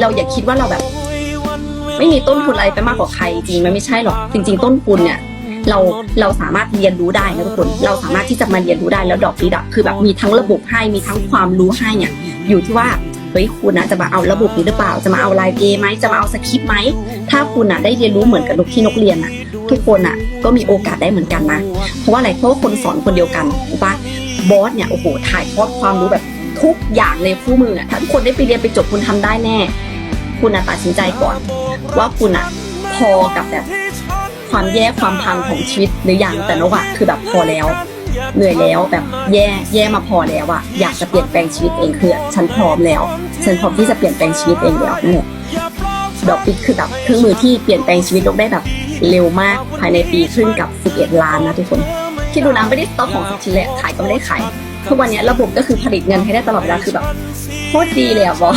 เราอย่าคิดว่าเราแบบ ไม่มีต้นทุนอะไรไปมากกว่าใครจริงมันไม่ใช่หรอกจริง ๆ ต้นทุนเนี่ยเราเราสามารถเรียนรู้ได้นะทุกคน เราสามารถที่จะมาเรียนรู้ได้แล้วดอกปีดับคือแบบมีทั้งระบบให้มีทั้งความรู้ให้เนี่ยอยู่ที่ว่าเฮ้ยคุณนะจะมาเอาระบบนี้หรือเปล่า จะมาเอาไลน์เอไหมจะมาเอาสคริปต์ไหมถ้าคุณนะได้เรียนรู้เหมือนกับนกที่นกเรียนน่ะทุกคนอะก็มีโอกาสได้เหมือนกันนะเพราะว่าอะไรเพราะาคนสอนคนเดียวกันถูกปะบอสเนี่ยโอ้โหถ่ายทอดความรู้แบบทุกอย่างเลยคู่มืออะถ้าทุกคนได้ไปเรียนไปจบคุณทำได้แน่ คุณอะตัดสินใจก่อน ว่าคุณอะพอกับแบบความแย่ความพังของชีวิตหรือยังแต่นกอะคือแบบพอแล้วเหนื่อยแล้วแบบแย่แย่มาพอแล้วอะอยากจะเปลี่ยนแปลงชีวิตเองคือฉันพร้อมแล้ว ฉันพร้อมที่จะเปลี่ยนแปลงชีวิตเองแล้วเนี่ยดอกปิกคือแบบเครื่องมือที่เปลี่ยนแปลงชีวิตนกได้แบบเร็วมากภายในปีครึ่งกับ 11 ล้านนะทุกคนที่ดูนะไม่ได้สต็อกของสักชิ้นเลยขายก็ไม่ได้ขายทุกวันนี้ระบบก็คือผลิตเงินให้ได้ตลอดเวลาคือแบบโคตรดีเลยอะบอส